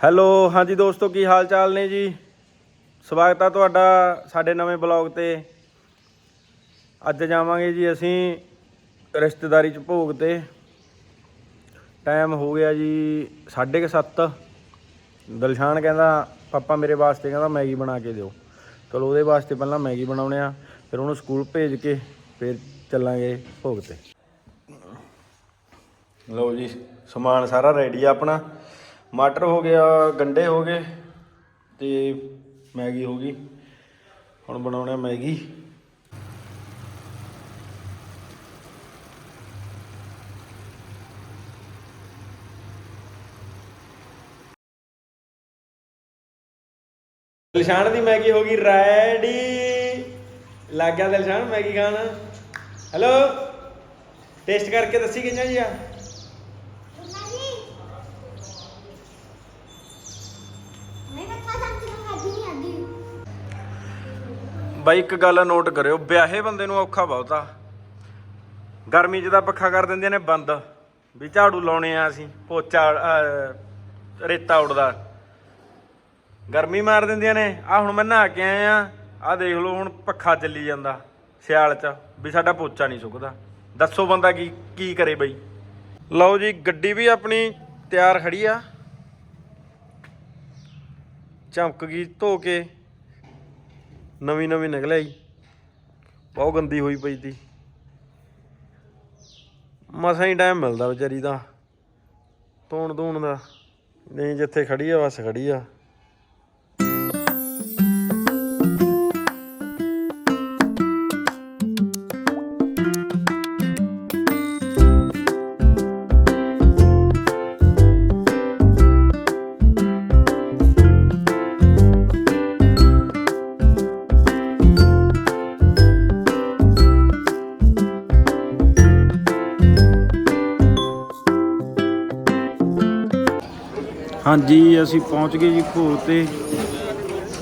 Hello, ਹਾਂਜੀ ਦੋਸਤੋ, ਕੀ ਹਾਲ ਚਾਲ ਨੇ ਜੀ? ਸਵਾਗਤ ਆ ਤੁਹਾਡਾ ਸਾਡੇ ਨਵੇਂ ਬਲੌਗ ਤੇ। ਅੱਜ ਜਾਵਾਂਗੇ ਜੀ ਅਸੀਂ ਰਿਸ਼ਤੇਦਾਰੀ ਚ ਭੋਗ ਤੇ। ਟਾਈਮ ਹੋ ਗਿਆ ਜੀ 7:30 ਦਲਸ਼ਾਨ ਕਹਿੰਦਾ, ਪਾਪਾ ਮੇਰੇ ਵਾਸਤੇ, ਕਹਿੰਦਾ, ਮੈਗੀ ਬਣਾ ਕੇ ਦਿਓ। ਚਲੋ, ਉਹਦੇ ਵਾਸਤੇ ਪਹਿਲਾਂ ਮੈਗੀ ਬਣਾਉਣੇ ਆ, ਫਿਰ ਉਹਨੂੰ ਸਕੂਲ ਭੇਜ ਕੇ ਫਿਰ ਚੱਲਾਂਗੇ ਭੋਗ ਤੇ। ਲਓ ਜੀ, ਸਮਾਨ ਸਾਰਾ ਰੈਡੀ ਆ ਆਪਣਾ। ਮਟਰ ਹੋ ਗਿਆ, ਗੰਡੇ ਹੋ ਗਏ ਤੇ ਮੈਗੀ ਹੋ ਗਈ। ਹੁਣ ਬਣਾਉਣੇ ਆ ਮੈਗੀ। ਦਿਲਸ਼ਾਨ ਦੀ ਮੈਗੀ ਹੋ ਗਈ ਰੈਡੀ। ਲੱਗ ਗਿਆ ਦਿਲਸ਼ਾਨ ਮੈਗੀ ਖਾਣ। ਹੈਲੋ ਟੇਸਟ ਕਰਕੇ ਦੱਸੀ ਕਿੰਨਾ ਜੀ ਆ? ਬਾਈ ਇੱਕ ਗੱਲ ਨੋਟ ਕਰਿਓ ਵਿਆਹੇ ਬੰਦੇ ਨੂੰ ਔਖਾ ਬਹੁਤਾ। ਗਰਮੀ 'ਚ ਤਾਂ ਪੱਖਾ ਕਰ ਦਿੰਦੇ ਨੇ ਬੰਦ। ਵੀ ਝਾੜੂ ਲਾਉਣੇ ਆ ਅਸੀਂ ਪੋਚਾ ਅਹ, ਰੇਤਾ ਉੜਦਾ ਗਰਮੀ ਮਾਰ ਦਿੰਦੀਆਂ ਨੇ। ਆ ਹੁਣ ਮੈਂ ਨਹਾ ਕੇ ਆਇਆ ਆ ਆ ਦੇਖ ਲਓ ਹੁਣ ਪੱਖਾ ਚੱਲੀ ਜਾਂਦਾ ਸਿਆਲ 'ਚ ਵੀ ਸਾਡਾ ਪੋਚਾ ਨਹੀਂ ਸੁੱਕਦਾ। ਦੱਸੋ ਬੰਦਾ ਕੀ ਕੀ ਕਰੇ ਬਈ? ਲਓ ਜੀ ਗੱਡੀ ਵੀ ਆਪਣੀ ਤਿਆਰ ਖੜੀ ਆ। ਚਮਕ ਗਈ ਧੋ ਕੇ। ਨਵੀਂ ਨਵੀਂ ਨਿਕਲਿਆ ਜੀ। ਬਹੁਤ ਗੰਦੀ ਹੋਈ ਪਈ ਤੀ। ਮਸਾਂ ਹੀ ਟਾਈਮ ਮਿਲਦਾ ਵਿਚਾਰੀ ਦਾ। ਧੋਣ ਧੋਣ ਦਾ। ਨਹੀਂ ਜਿੱਥੇ ਖੜੀ ਆ, ਬਸ ਖੜੀ ਆ। ਹਾਂਜੀ, ਅਸੀਂ ਪਹੁੰਚ ਗਏ ਜੀ ਭੋਗ ਤੇ।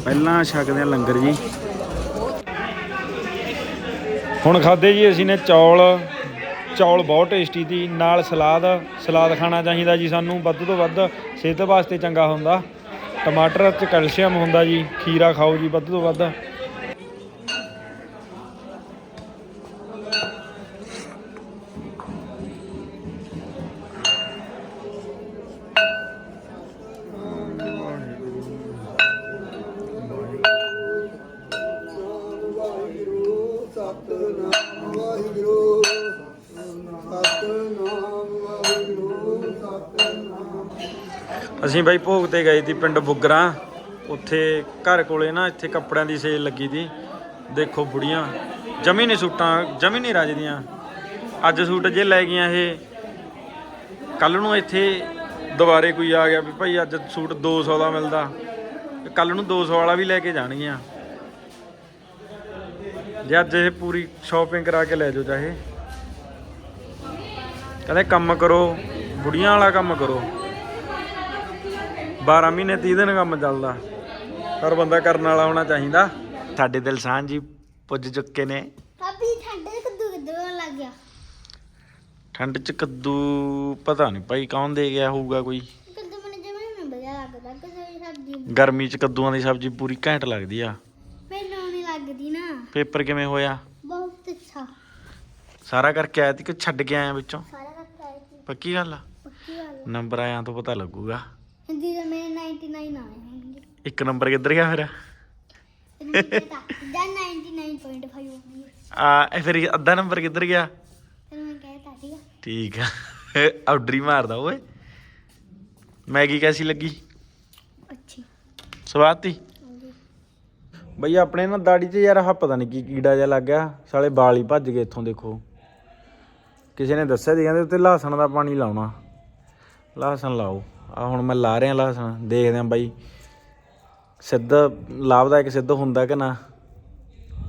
ਪਹਿਲਾਂ ਛਕਦੇ ਆ ਲੰਗਰ ਜੀ। ਹੁਣ ਖਾਦੇ ਜੀ ਅਸੀਂ ਨੇ ਚੌਲ। ਚੌਲ ਬਹੁਤ ਟੇਸਟੀ ਸੀ। ਨਾਲ ਸਲਾਦ। ਸਲਾਦ ਖਾਣਾ ਚਾਹੀਦਾ ਜੀ ਸਾਨੂੰ। ਵੱਧ ਤੋਂ ਵੱਧ ਸਿਹਤ ਵਾਸਤੇ ਚੰਗਾ ਹੁੰਦਾ। ਟਮਾਟਰ 'ਚ ਕੈਲਸ਼ੀਅਮ ਹੁੰਦਾ ਜੀ। ਖੀਰਾ ਖਾਓ ਜੀ, ਵੱਧ ਤੋਂ ਵੱਧ। ਅਸੀਂ ਬਾਈ ਭੋਗ ਤੇ ਗਏ ਸੀ ਪਿੰਡ ਬੁੱਗਰਾ। ਉੱਥੇ ਘਰ ਕੋਲੇ ਨਾ ਇੱਥੇ ਕੱਪੜਿਆਂ ਦੀ ਸੇਲ ਲੱਗੀ ਸੀ। ਦੇਖੋ ਬੁੜੀਆਂ, ਜਮੀ ਨਹੀਂ ਸੂਟਾਂ, ਜਮੀ ਨਹੀਂ ਰੱਜਦੀਆਂ ਅੱਜ ਸੂਟ ਜੇ ਲੈ ਗਈਆਂ ਇਹ। ਕੱਲ ਨੂੰ ਇੱਥੇ ਦੁਬਾਰੇ ਕੋਈ ਆ ਗਿਆ ਵੀ ਭਾਈ ਅੱਜ ਸੂਟ 200 ਦਾ ਮਿਲਦਾ। ਕੱਲ ਨੂੰ 200 ਵਾਲਾ ਵੀ ਲੈ ਕੇ ਜਾਣਗੀਆਂ। ਜੇ ਅੱਜ ਇਹ ਪੂਰੀ ਸ਼ਾਪਿੰਗ ਕਰਾ ਕੇ ਲੈ ਜਾਓ ਚਾਹੇ। ਕਹਿੰਦੇ ਕੰਮ ਕਰੋ, ਬੁੜੀਆਂ ਵਾਲਾ ਕੰਮ ਕਰੋ। 12 ਮਹੀਨੇ 30 ਦਿਨ ਕੰਮ ਚੱਲਦਾ। ਪਰ ਬੰਦਾ ਕਰਨ ਵਾਲਾ ਹੋਣਾ ਚਾਹੀਦਾ। ਸਾਡੇ ਦਿਲਸਾਨ ਜੀ ਪੁੱਜ ਚੁੱਕੇ ਨੇ। ਪਾਪੀ ਠੰਡੇ ਕੱਦੂ ਕੱਦੂ ਹੋਣ ਲੱਗ ਗਿਆ? ਠੰਡ ਚ ਕੱਦੂ ਪਤਾ ਨਹੀਂ ਭਾਈ ਕੌਣ ਦੇ ਗਿਆ ਹੋਊਗਾ ਕੋਈ। ਕੱਦੂ ਮੈਨੂੰ ਜਮੇ ਨਹੀਂ ਵਧੀਆ ਲੱਗਦਾ ਕਿਸੇ ਸਬਜ਼ੀ ਗਰਮੀ ਚ ਕੱਦੂਆਂ ਦੀ ਸਬਜ਼ੀ ਪੂਰੀ ਘੈਂਟ ਲੱਗਦੀ ਆ। ਮੈਨੂੰ ਨਹੀਂ ਲੱਗਦੀ ਨਾ। ਪੇਪਰ ਕਿਵੇਂ ਹੋਇਆ? ਬਹੁਤ ਅੱਛਾ। ਸਾਰਾ ਕਰਕੇ ਆਇਆ ਤੀ ਕਿ ਛੱਡ ਕੇ ਆਇਆ ਵਿੱਚੋਂ? ਸਾਰਾ ਕੱਟ ਆਇਆ ਸੀ। ਪੱਕੀ ਗੱਲ ਆ? ਪੱਕੀ ਗੱਲ ਨੰਬਰ ਆਇਆ ਤੋਂ ਪਤਾ ਲੱਗੂਗਾ। ਹਿੰਦੀ ਦੇ 99 ਆਏ ਹੋਣਗੇ ਇੱਕ ਨੰਬਰ ਕਿੱਧਰ ਗਿਆ ਫਿਰ? ਤੈਨੂੰ ਪਤਾ ਜਾਂ 99.5 ਹੋਣਗੇ ਆ ਇਹ ਫਿਰ ਅੱਧਾ ਨੰਬਰ ਕਿੱਧਰ ਗਿਆ? ਤੈਨੂੰ ਮੈਂ ਕਹਿਤਾ ਠੀਕ ਆ ਠੀਕ ਆ। ਆਰਡਰ ਹੀ ਮਾਰਦਾ ਓਏ। ਮੈਗੀ ਕੈਸੀ ਲੱਗੀ? ਅੱਛੀ। ਸਵਾਦ ਤੀ ਹਾਂਜੀ। ਬਈ ਆਪਣੇ ਨਾ ਦਾੜੀ 'ਚ ਯਾਰ ਆਹ ਪਤਾ ਨਹੀਂ ਕੀ ਕੀੜਾ ਜਿਹਾ ਲੱਗ ਗਿਆ। ਸਾਲੇ ਵਾਲ ਹੀ ਭੱਜ ਗਏ ਇੱਥੋਂ ਦੇਖੋ। ਕਿਸੇ ਨੇ ਦੱਸਿਆ ਸੀ ਕਹਿੰਦੇ ਉੱਤੇ ਲਹਸਣ ਦਾ ਪਾਣੀ ਲਾਉਣਾ। ਲਹਸਣ ਲਾਓ। ਆ ਹੁਣ ਮੈਂ ਲਾ ਰਿਹਾ ਲਹਸਣ ਦੇਖਦੇ ਆਂ ਬਾਈ। ਸਿੱਧਾ ਲਾਭਦਾਇਕ ਸਿੱਧ ਹੁੰਦਾ ਕਿ ਨਾ?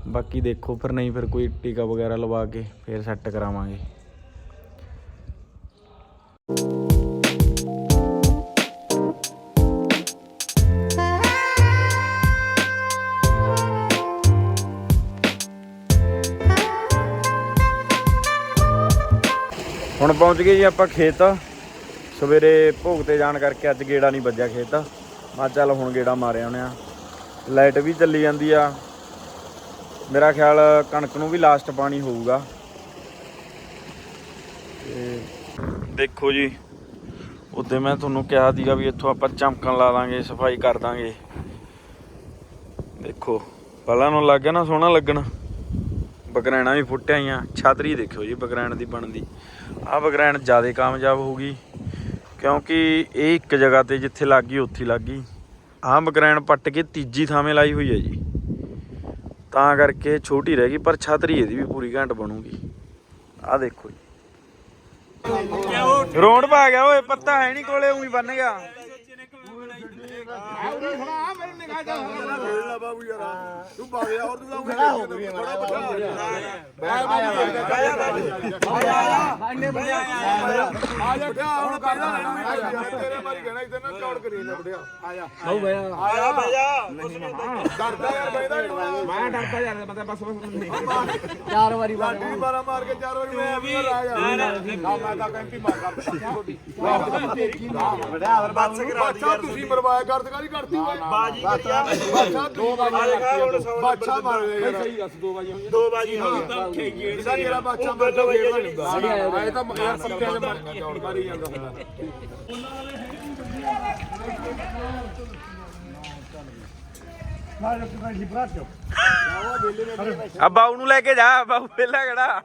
ਬਾਕੀ ਦੇਖੋ ਫਿਰ ਨਹੀਂ ਫਿਰ ਕੋਈ ਟੀਕਾ ਵਗੈਰਾ ਲਵਾ ਕੇ ਫਿਰ ਸੈੱਟ ਕਰਾਵਾਂਗੇ। ਹੁਣ ਪਹੁੰਚ ਗਏ ਜੀ ਆਪਾਂ ਖੇਤ। ਸਵੇਰੇ ਭੋਗ ਤੇ ਜਾਣ ਕਰਕੇ ਅੱਜ ਗੇੜਾ ਨਹੀਂ ਵੱਜਿਆ ਖੇਤ ਦਾ। ਮਾ ਚੱਲ ਹੁਣ ਗੇੜਾ ਮਾਰਿਆ ਉਹਨੇ ਆ। ਲਾਈਟ ਵੀ ਚੱਲੀ ਜਾਂਦੀ ਆ। ਮੇਰਾ ਖਿਆਲ ਕਣਕ ਨੂੰ ਵੀ ਲਾਸਟ ਪਾਣੀ ਹੋਊਗਾ। ਤੇ ਦੇਖੋ ਜੀ ਉੱਤੇ ਮੈਂ ਤੁਹਾਨੂੰ ਕਿਹਾ ਸੀਗਾ ਵੀ ਇੱਥੋਂ ਆਪਾਂ ਚਮਕਣ ਲਾ ਦਾਂਗੇ, ਸਫ਼ਾਈ ਕਰ ਦਾਂਗੇ। ਦੇਖੋ, ਪਹਿਲਾਂ ਨੂੰ ਲੱਗ ਗਿਆ ਨਾ ਸੋਹਣਾ ਲੱਗਣਾ। ਬਗਰੈਣਾ ਵੀ ਫੁੱਟਿਆ ਹੀ ਆ। ਛਾਤਰੀ ਦੇਖਿਓ ਜੀ, ਬਗਰੈਣ ਦੀ ਬਣਦੀ। ਆ ਬਗਰੈਣ ਜ਼ਿਆਦਾ ਕਾਮਯਾਬ ਹੋਊਗੀ। ਕਿਉਂਕਿ ਇਹ ਇੱਕ ਜਗ੍ਹਾ ਤੇ ਜਿੱਥੇ ਲੱਗ ਗਈ ਉੱਥੇ ਹੀ ਲੱਗ। ਗਈ ਆਹ ਬਗਰੈਣ ਪੱਟ ਕੇ ਤੀਜੀ ਥਾਵੇਂ ਲਾਈ ਹੋਈ ਹੈ ਜੀ। ਤਾਂ ਕਰਕੇ ਛੋਟੀ ਰਹਿ ਗਈ, ਪਰ ਛਾਤਰੀ ਇਹਦੀ ਵੀ ਪੂਰੀ ਘੰਟ ਬਣੂਗੀ। ਆਹ ਦੇਖੋ ਜੀ। ਰੋਡ ਪਾ ਗਿਆ, ਓਏ, ਪੱਤਾ ਹੈ ਨਹੀਂ ਕੋਲੇ, ਉਹੀ ਬੰਨ ਗਿਆ। ਬਾਬੂ ਯਾਰ ਤੂੰ ਬਾਗਿਆ ਹੋਰ ਤੂੰ ਖੜਾ ਹੋ ਗਈ ਬੜਾ ਵੱਡਾ ਹੋ ਗਿਆ ਆ ਜਾ ਬਟਿਆ ਹੁਣ ਪਹਿਲਾਂ ਤੇਰੇ ਮਾਰੀ ਕਹਿਣਾ ਇੱਥੇ ਨਾ ਚੌੜ ਕਰੀ ਨਾ ਬਟਿਆ ਆ ਜਾ ਆਓ ਬਈ ਆ ਜਾ ਬਈ ਜਾ ਡਰਦਾ ਯਾਰ। ਬੈਦਾ ਮੈਂ ਡਰਦਾ ਯਾਰ ਮੈਂ ਬਸ ਬਸ ਚਾਰ ਵਾਰੀ ਬਾਰਾ ਮਾਰ ਕੇ ਚਾਰ ਵਾਰੀ ਮੈਂ ਵੀ ਆ ਜਾ ਨਾ ਮੈਂ ਤਾਂ ਕੈਂਪੀ ਮਾਰਦਾ ਛੋਟੀ ਬਾਦਸ਼ਾਹ ਤੁਸੀਂ ਮਰਵਾਇਆ ਕਰਦਗਾਰੀ ਕਰਤੀ ਓਏ? ਬਾਜੀ ਕਰਿਆ ਬਾਦਸ਼ਾਹ ਦੋ ਬਾਜੀ ਬਾਦਸ਼ਾਹ ਮਾਰ ਗਏ ਯਾਰ। ਸਹੀ ਦੱਸ ਦੋ ਬਾਜੀ ਹੋਈਆਂ ਦੋ ਬਾਜੀ ਹੋ ਗਈ ਖੇਡ ਸਾ ਜਿਹੜਾ ਬਾਦਸ਼ਾਹ ਮਾਰ ਦੋ ਖੇਡ ਨਹੀਂ ਇਹ ਤਾਂ ਯਾਰ ਪੱਕਿਆਂ ਦੇ ਮਾਰ ਮਾਰੀ ਜਾਂਦਾ ਹੁੰਦਾ। ਆ ਬਾਊ ਨੂੰ ਲੈ ਕੇ ਜਾ ਬਾਊ ਪਹਿਲਾਂ ਖੜਾ।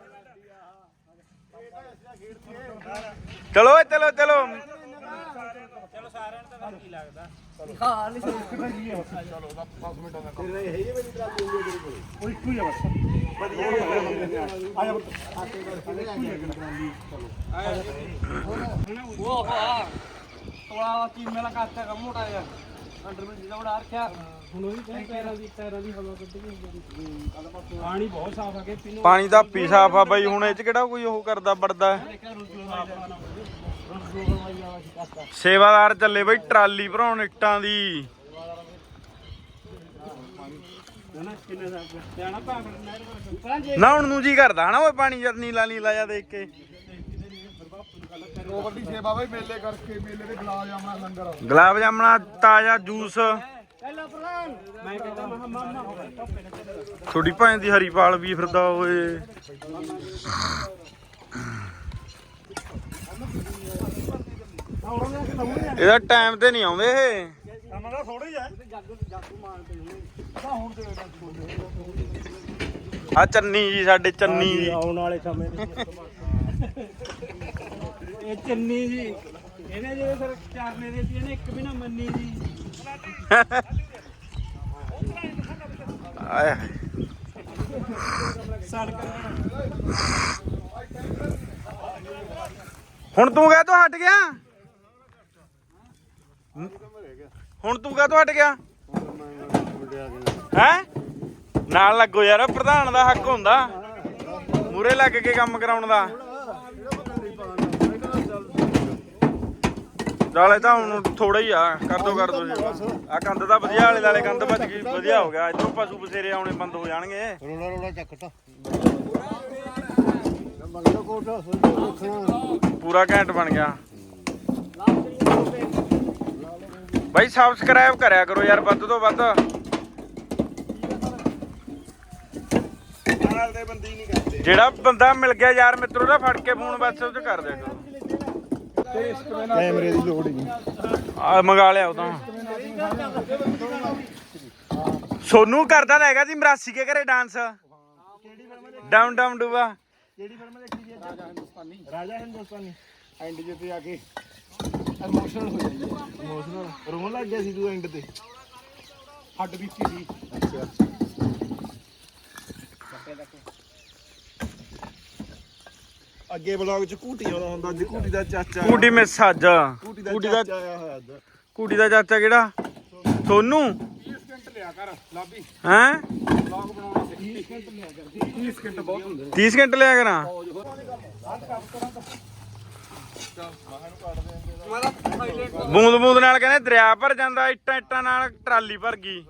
ਚਲੋ ਓਏ ਚਲੋ ਚਲੋ। ਤੋਲਾ ਕੀ ਮੇਲਾ ਕਾਟਾ ਕਾ ਮੋਟਾ ਜਿਹਾ ਅੰਡਰ ਵਿੱਚ ਜਿਹੜਾ ਉਡਾ ਰੱਖਿਆ ਹੁਣ ਉਹ ਵੀ ਕਈ ਦੀ ਪੈਰਾਂ ਦੀ ਹਵਾ ਕੱਢ ਕੇ ਪਾਣੀ ਬਹੁਤ ਸਾਫ਼ ਆ ਕੇ ਪਾਣੀ ਦਾ ਪੀ ਸਾਫ਼ ਆ ਬਾਈ, ਹੁਣ ਇਹ ਚ ਕਿਹੜਾ ਕੋਈ ਉਹ ਕਰਦਾ ਬੜਦਾ ਸੇਵਾਦਾਰ ਚੱਲੇ ਬਈ ਟਰਾਲੀ ਭਰਾਉਣ ਇੱਟਾਂ ਦੀ। ਨਹਾਉਣ ਨੂੰ ਜੀ ਕਰਦਾ ਹਨਾ ਓਏ ਪਾਣੀ ਜਦ ਨੀਲਾ ਨੀਲਾ ਜਾ ਦੇਖ ਕੇ। ਉਹ ਵੱਡੀ ਸੇਵਾ ਬਈ ਮੇਲੇ ਕਰਕੇ ਮੇਲੇ ਦੇ ਗੁਲਾਬ ਜਾਮਣਾ ਲੰਗਰ। ਗੁਲਾਬ ਜਾਮਣਾ ਤਾਜ਼ਾ ਜੂਸ। ਥੋੜੀ ਭੈਣ ਦੀ ਹਰੀਪਾਲ ਵੀ ਫਿਰਦਾ ਓਏ ਇਹਦਾ ਟਾਈਮ ਤੇ ਨਹੀਂ ਆਉਂਦੇ ਇਹ। ਆ। ਚੰਨੀ ਜੀ ਸਾਡੇ ਚੰਨੀ ਜੀ। ਆਉਣ ਵਾਲੇ ਸਮੇਂ ਇਹ ਚੰਨੀ ਜੀ ਇਹਨੇ ਜਿਹੜੇ ਸਰ ਚਾਰਨੇ ਦੇ ਸੀ ਇਹਨੇ ਇੱਕ ਵੀ ਨਾ ਮੰਨੀ ਜੀ। ਆਏ ਹਾਏ। ਹੁਣ ਤੂੰ ਕਹ ਤੋਂ ਹਟ ਗਿਆ? ਹੁਣ ਤੂੰ ਤੋਂ ਹਟ ਗਿਆ? ਹੈ? ਨਾਲ ਲੱਗੋ ਯਾਰ ਪ੍ਰਧਾਨ ਦਾ ਹੱਕ ਹੁੰਦਾ। ਮੂਰੇ ਲੱਗ ਕੇ ਕੰਮ ਕਰਾਉਣ ਦਾ। ਨਾਲੇ ਤਾਂ ਹੁਣ ਥੋੜਾ ਹੀ ਆ ਕਰ ਦੋ ਕਰ ਦੋ ਆ ਕੰਧ ਤਾਂ ਵਧੀਆ ਵਾਲੇ ਨਾਲੇ ਕੰਧ ਵੱਜ ਗਈ ਵਧੀਆ ਹੋ ਗਿਆ। ਇੱਥੋਂ ਪਸ਼ੂ ਬਸੇਰੇ ਆਉਣੇ ਬੰਦ ਹੋ ਜਾਣਗੇ। ਰੋਲਾ ਰੋਲਾ ਚੱਕਤਾ ਮੰਗਦਾ ਕੋਟਾ ਦੇਖਣਾ ਪੂਰਾ ਘੈਂਟ ਬਣ ਗਿਆ। ਬਾਈ ਸਬਸਕ੍ਰਾਈਬ ਕਰਿਆ ਕਰੋ ਯਾਰ ਵੱਧ ਤੋਂ ਵੱਧ। ਜਿਹੜਾ ਬੰਦਾ ਮਿਲ ਗਿਆ ਯਾਰ ਮਿੱਤਰੋ ਦਾ ਫੜ ਕੇ ਫੋਨ ਬਸ ਉਹ ਚ ਕਰ ਦਿਆ ਕਰੋ। ਕੈਮਰੇ ਦੀ ਲੋੜ ਹੀ ਆ ਮੰਗਾ ਲਿਆ ਉਹ ਤਾਂ। ਸੋਨੂ ਕਰਦਾ ਹੈਗਾ ਸੀ ਮਰਾਸੀ ਕੇ ਘਰੇ ਡਾਂਸ ਡਾਊਨ ਡਾਊਨ ਡੂਬਾ ਰਾਜਾ ਹਿੰਦੁਸਤਾਨੀ। ਐਂਡ ਜੇ ਤੇ ਆ ਕੇ ਇਮੋਸ਼ਨਲ ਹੋ ਜਾਂਦੀ ਇਮੋਸ਼ਨਲ ਰੋਣ ਲੱਗ ਗਿਆ ਸੀ ਤੂੰ ਐਂਡ ਤੇ। ਹੱਡ ਬੀਤੀ ਸੀ। ਅੱਛਾ ਅੱਗੇ ਬਲੌਗ ਚ ਕੂਟੀ ਆਉਂਦਾ ਹੁੰਦਾ। ਕੂਟੀ ਦਾ ਚਾਚਾ ਕੂਟੀ ਦਾ ਕੂਟੀ ਦਾ ਚਾਚਾ ਆਇਆ ਹੋਇਆ ਅੱਜ। ਕੂਟੀ ਦਾ ਚਾਚਾ ਕਿਹੜਾ? ਸੋਨੂ। 30 ਸਕਿੰਟ ਲਿਆ ਕਰ ਲਾਬੀ। ਹੈ? ਬਲੌਗ ਬਣਾਉਣਾ 30 ਸਕਿੰਟ ਲਿਆ ਕਰ। 30 ਸਕਿੰਟ ਬਹੁਤ ਹੁੰਦੇ 30 ਸਕਿੰਟ ਲਿਆ ਕਰਾਂ। ਬੂੰਦ ਬੂੰਦ ਨਾਲ ਕਹਿੰਦੇ ਦਰਿਆ ਭਰ ਜਾਂਦਾ, ਇੱਟਾਂ ਇੱਟਾਂ ਨਾਲ ਟਰਾਲੀ ਭਰ ਗਈ।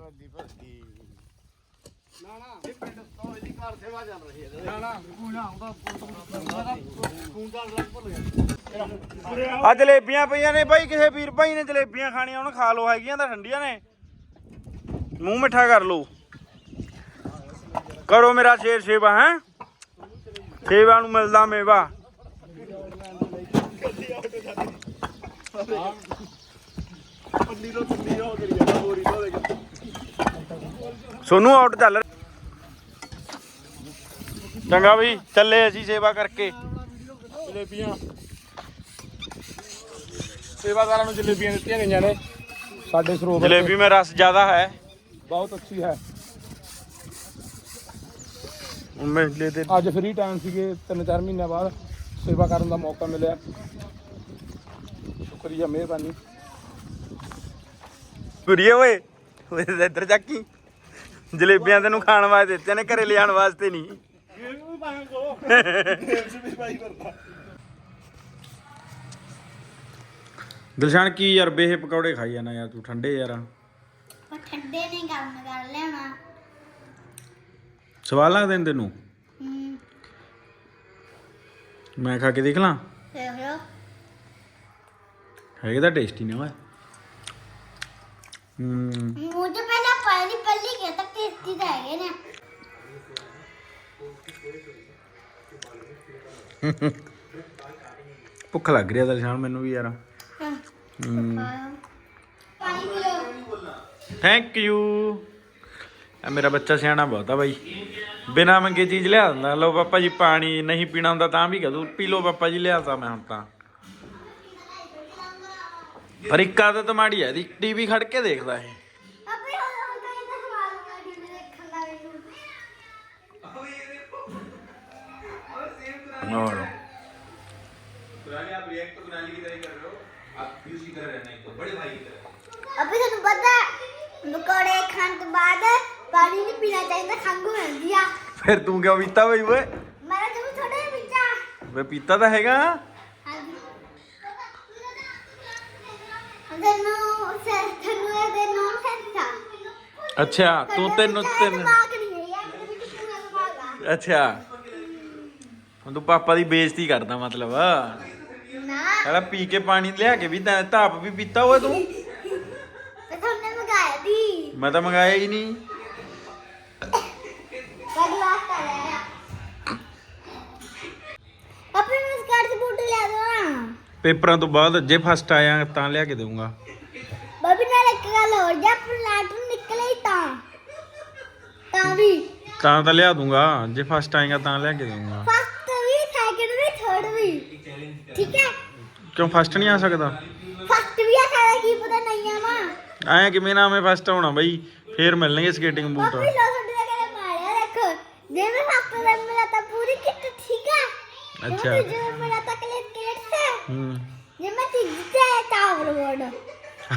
ਆ ਜਲੇਬੀਆਂ ਪਈਆਂ ਨੇ ਬਾਈ, ਕਿਸੇ ਵੀਰ ਭਾਈ ਨੇ ਜਲੇਬੀਆਂ ਖਾਣੀਆਂ, ਉਹਨੂੰ ਖਾ ਲੋ ਹੈਗੀਆਂ ਤਾਂ ਠੰਡੀਆਂ ਨੇ। ਮੂੰਹ ਮਿੱਠਾ ਕਰ ਲੋ ਕਰੋ ਮੇਰਾ ਸ਼ੇਰ ਸੇਵਾ, ਹੈ? ਸੇਵਾ ਨੂੰ ਮਿਲਦਾ ਮੇਵਾ। ਪੰਨੀ ਸੋਨੂੰ ਆਊਟ ਚੱਲ ਚੰਗਾ ਬਈ ਚੱਲੇ ਅਸੀਂ ਸੇਵਾ ਕਰਕੇ। ਜਲੇਬੀਆਂ। ਸੇਵਾਦਾਰਾਂ ਨੂੰ ਜਲੇਬੀਆਂ ਦਿੱਤੀਆਂ ਗਈਆਂ ਨੇ। ਸਾਡੇ ਸਰੋਵਰ ਜਲੇਬੀ ਮੇਂ ਰਸ ਜ਼ਿਆਦਾ ਹੈ। ਬਹੁਤ ਅੱਛੀ ਹੈ। ਅੱਜ ਫ੍ਰੀ ਟਾਈਮ ਸੀਗੇ 3-4 ਮਹੀਨੇ ਬਾਅਦ ਸੇਵਾ ਕਰਨ ਦਾ ਮੌਕਾ ਮਿਲਿਆ। ਸ਼ੁਕਰੀਆ ਮਿਹਰਬਾਨੀ। ਕੁੜੀਏ ਓਏ ਓਏ ਇੱਧਰ ਚੱਕੀ ਜਲੇਬੀਆਂ ਤੈਨੂੰ ਖਾਣ ਵਾਸਤੇ ਦਿੱਤੀਆਂ ਨੇ ਘਰੇ ਲਿਆਉਣ ਵਾਸਤੇ ਨਹੀਂ। ਦਿਲਸ਼ਾਨ ਕੀ ਯਾਰ ਬੇਹ ਪਕੌੜੇ ਖਾਈ ਜਾਣਾ ਯਾਰ ਤੂੰ ਠੰਡੇ ਯਾਰ ਪਰ ਠੰਡੇ ਨੇ ਗਰਮ ਕਰ ਲੈਣਾ ਸਵਾਲ ਲੱਗਦੇ ਨੇ ਤੈਨੂੰ? ਹੂੰ। ਮੈਂ ਖਾ ਕੇ ਦੇਖ ਲਾਂ। ਦੇਖ ਲਓ। ਹੈਗੇ ਤਾਂ ਟੇਸਟੀ ਨੇ ਓਏ। ਹੂੰ। ਮੂੰਹ ਤੇ ਪਹਿਲਾਂ ਪਹਿਲੀ ਪਹਿਲੀ ਕੇ ਤੱਕ ਟੇਸਟੀ ਤਾਂ ਹੈਗੇ ਨੇ। ਭੁੱਖ ਲੱਗ ਰਹੀ ਆ ਦਿਲਸ਼ਾਨ ਮੈਨੂੰ ਵੀ ਯਾਰ। ਹਾਂ। ਹੂੰ। ਪਾਣੀ ਪੀ ਲਓ। ਥੈਂਕ ਯੂ ਆ ਮੇਰਾ ਬੱਚਾ ਸਿਆਣਾ ਬਹੁਤ ਆ ਬਾਈ। ਬਿਨਾ ਮੰਗੇ ਚੀਜ਼ ਲਿਆ ਦਿੰਦਾ। ਲਓ ਪਾਪਾ ਜੀ ਪਾਣੀ ਨਹੀਂ ਪੀਣਾ ਹੁੰਦਾ ਤਾਂ ਵੀ ਕਹਦੂ ਪੀ ਲਓ ਪਾਪਾ ਜੀ ਲਿਆਤਾ ਮੈਂ ਹੁਣ ਤਾਂ। ਪਰ ਇੱਕ ਆਦਤ ਮਾੜੀ ਹੈ ਦੀ ਟੀਵੀ ਖੜ ਕੇ ਦੇਖਦਾ ਇਹ। ਅਬੇ ਤਾਂ ਸਵਾਲ ਦੇਖਣ ਹੋਰ। ਤੁਹਾਨੂੰ ਪਤਾ ਹੈ, ਪਕੌੜੇ ਖਾਣ ਤੋਂ ਬਾਅਦ ਪਾਣੀ ਨਹੀਂ ਪੀਣਾ ਚਾਹੀਦਾ ਖੰਘ ਹੋ ਜਾਂਦੀ ਆ। ਫਿਰ ਤੂੰ ਕਿਉਂ ਪੀਤਾ ਬਈ ਓਏ? ਮੈਂ ਜਦੋਂ ਥੋੜੇ ਪੀਤਾ। ਵੇ ਪੀਤਾ ਤਾਂ ਹੈਗਾ ਹਾਂਜੀ ਤੈਨੂੰ ਇਹਦੇ ਸੈਂਸਾ ਅੱਛਾ ਤੂੰ ਤੈਨੂੰ ਤੈਨੂੰ ਦਿਮਾਗ ਨਹੀਂ ਹੈ ਯਾਰ ਤੇਰੇ ਵਿੱਚ ਪੂਰਾ ਦਿਮਾਗ ਆ? ਅੱਛਾ। ਹੁਣ ਤੂੰ ਪਾਪਾ ਦੀ ਬੇਇੱਜ਼ਤੀ ਕਰਦਾ ਮਤਲਬ। ਨਾ। ਸਾਲਾ ਪੀ ਕੇ ਪਾਣੀ ਲਿਆ ਕੇ ਵੀ ਤਾਂ ਧਾਪ ਵੀ ਪੀਤਾ ਓਏ ਤੂੰ। ਤੇ ਤੁਹਾਨੂੰ ਮਗਾਇਆ ਦੀ ਮੈਂ ਤਾਂ ਮੰਗਾਇਆ ਹੀ ਨਹੀਂ ਕਦ ਵਾਸਤਾ ਆਇਆ ਆਪਣੇ ਨੂੰ ਸਕਾਰਟ ਦੇ ਬੂਟ ਲਿਆ ਦੋ ਨਾ ਪੇਪਰਾਂ ਤੋਂ ਬਾਅਦ ਜੇ ਫਸਟ ਆਇਆ ਤਾਂ ਲਿਆ ਕੇ ਦੇਵਾਂਗਾ ਬਾਬੀ ਨਾਲ ਇੱਕ ਗੱਲ ਹੋਰ ਜੇ ਆਪਣਾ ਲੈਟਰ ਨਿਕਲੇ ਤਾਂ। ਤਾਂ ਵੀ। ਤਾਂ ਤਾਂ ਲਿਆ ਦੂੰਗਾ ਜੇ ਫਸਟ ਆਏਗਾ ਤਾਂ ਲਿਆ ਕੇ ਦੇਵਾਂਗਾ ਫਸਟ ਵੀ ਸੈਕਿੰਡ ਵੀ ਥਰਡ ਵੀ। ਠੀਕ ਹੈ? ਕਿਉਂ ਫਸਟ ਨਹੀਂ ਆ ਸਕਦਾ? ਫਸਟ ਵੀ ਆ ਸਾਰਾ ਕੀ ਪਤਾ ਨਹੀਂ ਆਵਾ ਆਇਆ ਕਿਵੇਂ ਨਾ ਮੈਂ ਫਸਟ ਆਉਣਾ ਬਈ ਫੇਰ ਮਿਲਣਗੇ ਸਕੇਟਿੰਗ ਬੂਟ ਬਾਬੀ ਲੋ ਤੁਹਾਡੇ ਦਾ ਕਦੇ ਮਾਰਿਆ ਦੇਖੋ। ਜੇ ਮੈਂ ਫਸਟ ਦਾ ਮਿਲਾ ਤਾਂ ਪੂਰੀ ਕਿੱਟ ਠੀਕ ਹੈ ਅੱਛਾ। ਜੇ ਮੈਂ ਮਿਲਾ ਤਾਂ ਕਲੇ ਕਿੱਟ ਸੇ ਹੂੰ। ਜੇ ਮੈਂ ਤੀਜੇ ਟਾਵਰ ਬੋਰਡ।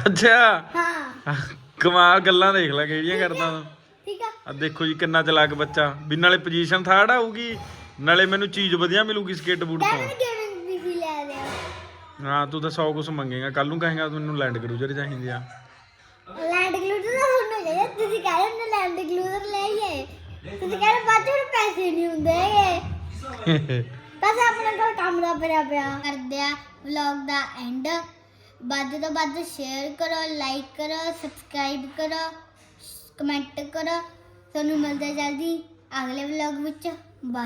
ਅੱਛਾ। ਹਾਂ। ਕਮਾਲ ਗੱਲਾਂ ਦੇਖ ਲੈ ਕਿਹੜੀਆਂ ਕਰਦਾ ਤੂੰ। ਠੀਕ ਹੈ ਆ ਦੇਖੋ ਜੀ ਕਿੰਨਾ ਚਲਾਕ ਬੱਚਾ। ਵੀ ਨਾਲੇ ਪੋਜੀਸ਼ਨ ਥਰਡ ਆਊਗੀ। ਨਾਲੇ ਮੈਨੂੰ ਚੀਜ਼ ਵਧੀਆ ਮਿਲੂਗੀ ਸਕੇਟ ਬੂਟ ਤੋਂ। ਗੇਮਿੰਗ ਵੀ ਵੀ ਲੈ ਲਿਆ। ਹਾਂ ਤੂੰ ਤਾਂ 100 ਕੁਛ ਮੰਗੇਗਾ। ਕੱਲ ਨੂੰ ਕਹੇਗਾ ਮੈਨੂੰ ਲੈਂਡ ਕਰੂਜ਼ਰ ਚਾਹੀਦੀ ਆ। ਲੈਂਡ ਗਲੂਜ਼ਰ ਦਾ ਤੁਹਾਨੂੰ ਚਾਹੀਦਾ ਤੁਸੀਂ ਕਹਿ ਰਹੇ ਹੋ ਲੈਂਡ ਗਲੂਜ਼ਰ ਲੈ ਆਈਏ ਤੁਸੀਂ ਕਹਿ ਰਹੇ ਬਾਅਦ ਚੋਂ ਪੈਸੇ ਨਹੀਂ ਹੁੰਦੇ ਹੈਗੇ। ਬਸ ਆਪਣੇ ਕੋਲ ਕੰਮ ਦਾ ਪਿਆ ਪਿਆ। ਕਰਦੇ ਆ ਵਲੌਗ ਦਾ ਐਂਡ ਵੱਧ ਤੋਂ ਵੱਧ ਸ਼ੇਅਰ ਕਰੋ ਲਾਈਕ ਕਰੋ ਸਬਸਕ੍ਰਾਈਬ ਕਰੋ ਕਮੈਂਟ ਕਰੋ। ਤੁਹਾਨੂੰ ਮਿਲਦੇ ਜਲਦੀ ਅਗਲੇ ਵਲੌਗ ਵਿੱਚ। ਬਾਏ